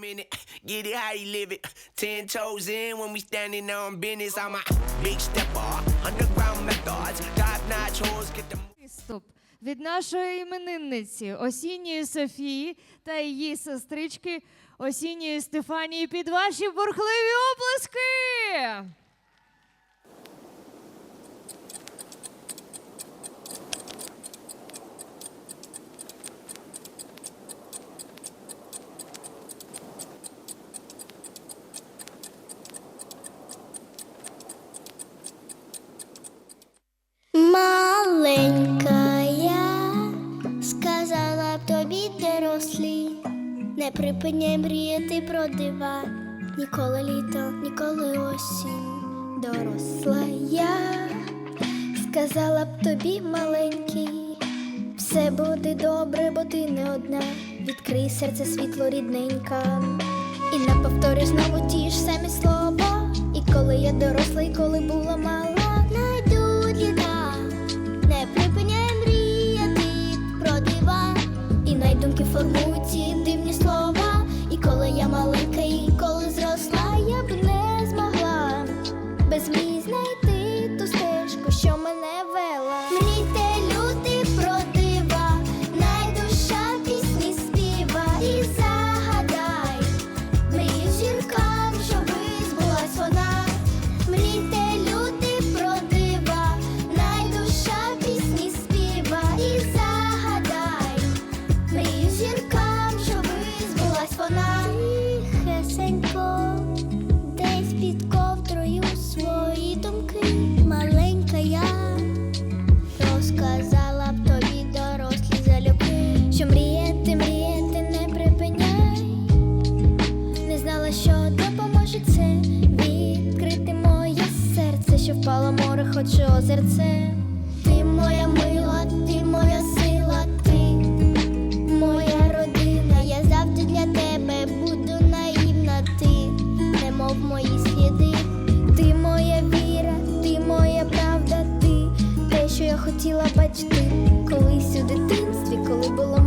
minute, get it how you live it. Ten toes in when we standing on business. I'm a big stepper, underground methods, top notch hoes, get the. Виступ від нашої іменинниці осінньої Софії та її сестрички осінньої Стефанії під ваші бурхливі оплески. Не припиняй мріяти про дива, ніколи літо, ніколи осінь, доросла я сказала б тобі маленький, все буде добре, бо ти не одна. Відкрий серце світло рідненька, і не повторюй знову ті ж самі слова. І коли я доросла, і коли була мала, найдуть літа, не припиняй мріяти про дива, і найдумки формують ці дивні слова. Що допоможе це відкрити що впало море, хоч озерце. Ти моя мила, ти моя сила, ти моя родина. Я завжди для тебе буду наївна, ти, немов мої сліди. Ти моя віра, ти моя правда, ти те, що я хотіла бачити колись у дитинстві, коли була